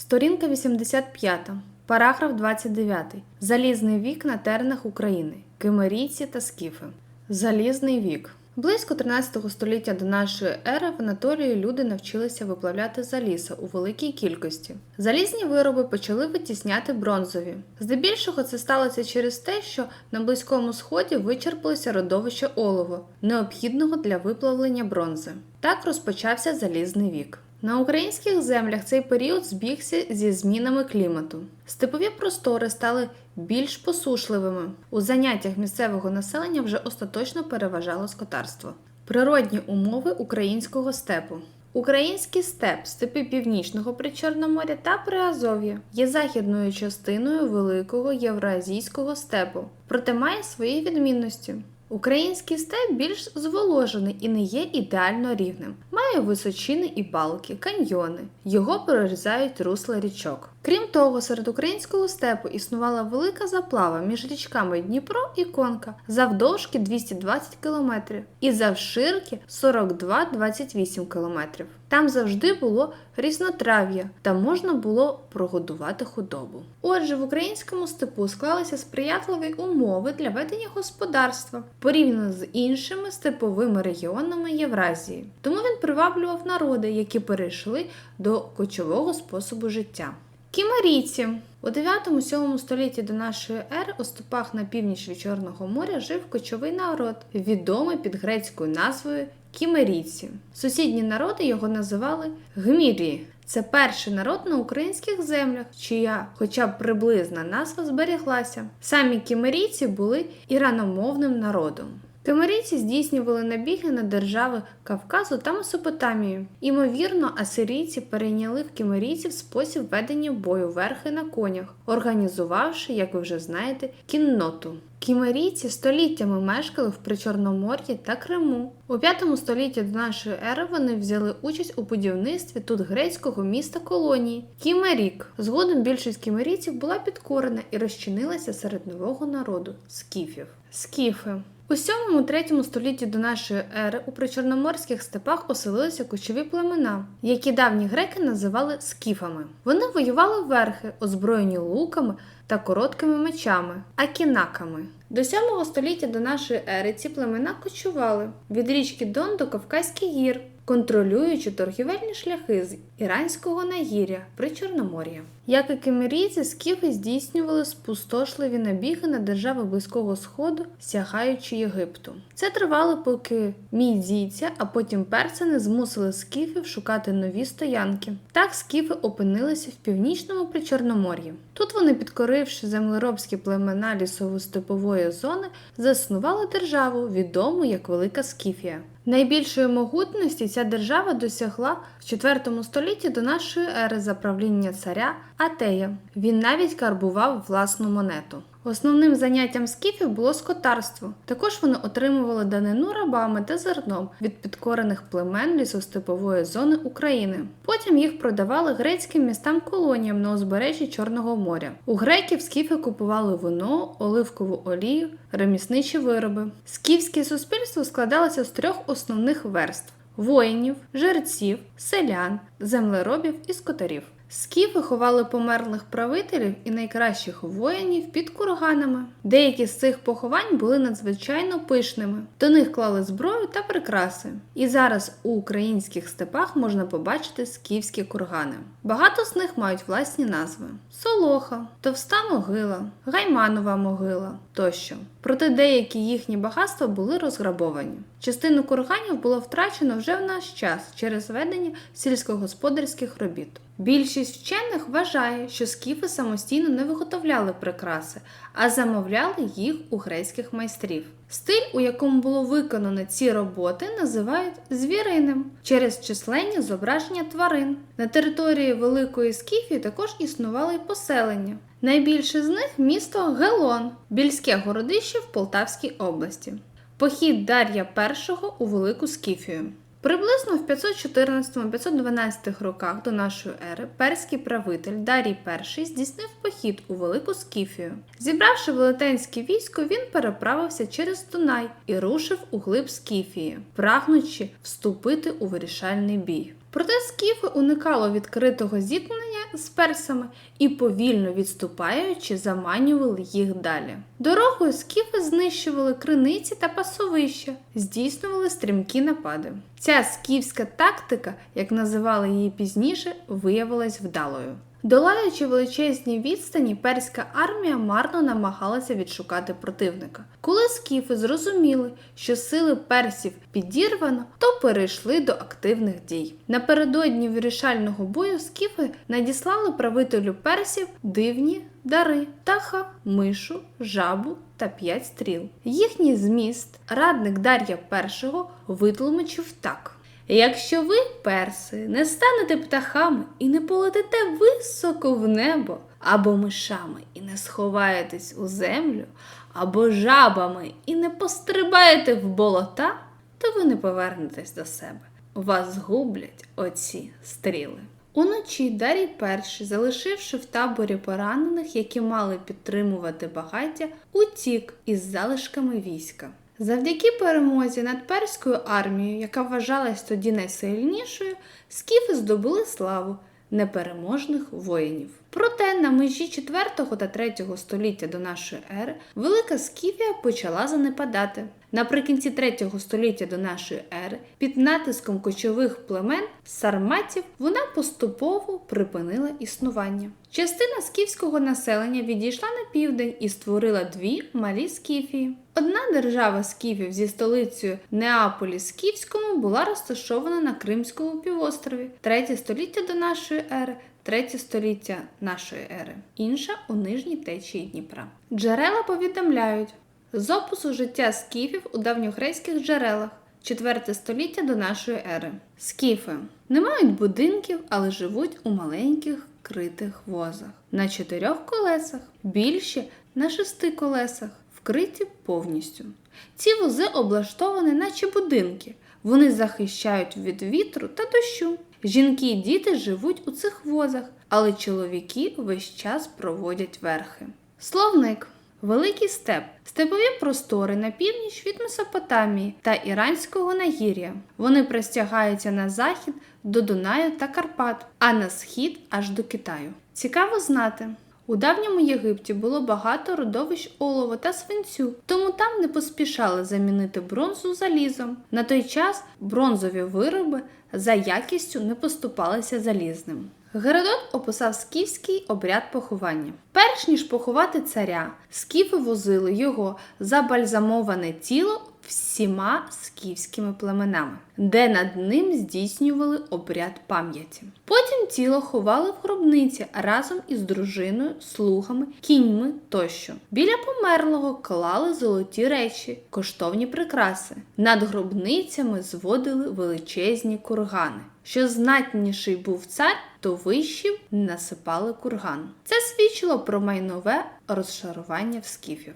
Сторінка 85. Параграф 29. Залізний вік на теренах України. Кимерійці та скіфи. Залізний вік. Близько 13 століття до нашої ери в Анатолії люди навчилися виплавляти заліза у великій кількості. Залізні вироби почали витісняти бронзові. Здебільшого це сталося через те, що на Близькому Сході вичерпалося родовище олово, необхідного для виплавлення бронзи. Так розпочався залізний вік. На українських землях цей період збігся зі змінами клімату. Степові простори стали більш посушливими. У заняттях місцевого населення вже остаточно переважало скотарство. Природні умови українського степу. Український степ, степи північного Причорноморя та Приазов'я є західною частиною великого євразійського степу, проте має свої відмінності. Український степ більш зволожений і не є ідеально рівним. Має височини і балки, каньйони. Його прорізають русла річок. Крім того, серед українського степу існувала велика заплава між річками Дніпро і Конка завдовжки 220 км і завширки 42-28 км. Там завжди було різнотрав'я та можна було прогодувати худобу. Отже, в українському степу склалися сприятливі умови для ведення господарства порівняно з іншими степовими регіонами Євразії. Тому він приваблював народи, які перейшли до кочового способу життя. Кімерійці у 9-7 столітті до нашої ери у степах на північ Чорного моря жив кочовий народ, відомий під грецькою назвою Кімерійці. Сусідні народи його називали Гмірії. Це перший народ на українських землях, чия, хоча б приблизна назва зберіглася. Самі кімерійці були іраномовним народом. Кимерійці здійснювали набіги на держави Кавказу та Месопотамію. Імовірно, асирійці перейняли в кімерійців спосіб ведення бою верхи на конях, організувавши, як ви вже знаєте, кінноту. Кімерійці століттями мешкали в Причорномор'ї та Криму. У 5 столітті до нашої ери вони взяли участь у будівництві тут грецького міста колонії Кімерік. Згодом більшість кімерійців була підкорена і розчинилася серед нового народу скіфів. Скіфи у 7-3 столітті до нашої ери у причорноморських степах оселилися кочові племена, які давні греки називали скіфами. Вони воювали верхи, озброєні луками та короткими мечами, акінаками. До 7 століття до нашої ери ці племена кочували від річки Дон до Кавказьких гір, контролюючи торгівельні шляхи з Іранського нагір'я при Чорномор'ї. Як і кемерійці, скіфи здійснювали спустошливі набіги на держави Близького Сходу, сягаючи Єгипту. Це тривало, поки мідійці, а потім перси не змусили скіфів шукати нові стоянки. Так скіфи опинилися в північному Причорномор'ї. Тут вони, підкоривши землеробські племена лісово-степової зони, заснували державу, відому як Велика Скіфія. Найбільшої могутності ця держава досягла в 4 столітті до нашої ери за правління царя Атея. Він навіть карбував власну монету. Основним заняттям скіфів було скотарство. Також вони отримували данину рабами та зерном від підкорених племен лісостепової зони України. Потім їх продавали грецьким містам-колоніям на узбережжі Чорного моря. У греків скіфи купували вино, оливкову олію, ремісничі вироби. Скіфське суспільство складалося з трьох основних верств: воїнів, жерців, селян, землеробів і скотарів. Скіфи ховали померлих правителів і найкращих воїнів під курганами. Деякі з цих поховань були надзвичайно пишними. До них клали зброю та прикраси. І зараз у українських степах можна побачити скіфські кургани. Багато з них мають власні назви: Солоха, Товста могила, Гайманова могила тощо. Проте деякі їхні багатства були розграбовані. Частину курганів було втрачено вже в наш час через ведення сільськогосподарських робіт. Більшість вчених вважає, що скіфи самостійно не виготовляли прикраси, а замовляли їх у грецьких майстрів. Стиль, у якому було виконано ці роботи, називають звіриним через численні зображення тварин. На території Великої Скіфії також існували й поселення. Найбільше з них місто Гелон, більське городище в Полтавській області. Похід Дар'я І у Велику Скіфію. Приблизно в 514-512 роках до нашої ери перський правитель Дарій І здійснив похід у Велику Скіфію. Зібравши велетенське військо, він переправився через Дунай і рушив у глиб Скіфії, прагнучи вступити у вирішальний бій. Проте скіфи уникало відкритого зіткнення з персами і повільно відступаючи, заманювали їх далі. Дорогою скіфи знищували криниці та пасовища, здійснювали стрімкі напади. Ця скіфська тактика, як називали її пізніше, виявилась вдалою. Долаючи величезні відстані, перська армія марно намагалася відшукати противника. Коли скіфи зрозуміли, що сили персів підірвано, то перейшли до активних дій. Напередодні вирішального бою скіфи надіслали правителю персів дивні дари птаха, мишу, жабу та п'ять стріл. Їхній зміст радник Дар'я І витлумачив так. Якщо ви, перси, не станете птахами і не полетите високо в небо, або мишами і не сховаєтесь у землю, або жабами і не пострибаєте в болота, то ви не повернетесь до себе. Вас згублять оці стріли. Уночі Дарій І, залишивши в таборі поранених, які мали підтримувати багаття, утік із залишками війська. Завдяки перемозі над перською армією, яка вважалась тоді найсильнішою, скіфи здобули славу непереможних воїнів. Проте на межі 4 та 3 століття до нашої ери Велика Скіфія почала занепадати. Наприкінці 3 століття до нашої ери під натиском кочових племен сарматів вона поступово припинила існування. Частина скіфського населення відійшла на південь і створила дві малі скіфії. Одна держава скіфів зі столицею Неаполі Скіфському була розташована на Кримському півострові, третє століття до нашої ери. Третє століття нашої ери, інша у нижній течії Дніпра. Джерела повідомляють з опису життя скіфів у давньогрецьких джерелах, 4 століття до нашої ери. Скіфи не мають будинків, але живуть у маленьких критих возах на чотирьох колесах, більші на шести колесах, вкриті повністю. Ці вози облаштовані, наче будинки. Вони захищають від вітру та дощу. Жінки і діти живуть у цих возах, але чоловіки весь час проводять верхи. Словник Великий степ степові простори на північ від Месопотамії та Іранського нагір'я. Вони простягаються на захід до Дунаю та Карпат, а на схід аж до Китаю. Цікаво знати. У давньому Єгипті було багато родовищ олова та свинцю, тому там не поспішали замінити бронзу залізом. На той час бронзові вироби за якістю не поступалися залізним. Геродот описав скіфський обряд поховання. Перш ніж поховати царя, скіфи возили його забальзамоване тіло всіма скіфськими племенами, де над ним здійснювали обряд пам'яті. Потім тіло ховали в гробниці разом із дружиною, слугами, кіньми тощо. Біля померлого клали золоті речі, коштовні прикраси. Над гробницями зводили величезні кургани. Що знатніший був цар, то вищим насипали курган. Це свідчило про майнове розшарування в скіфів.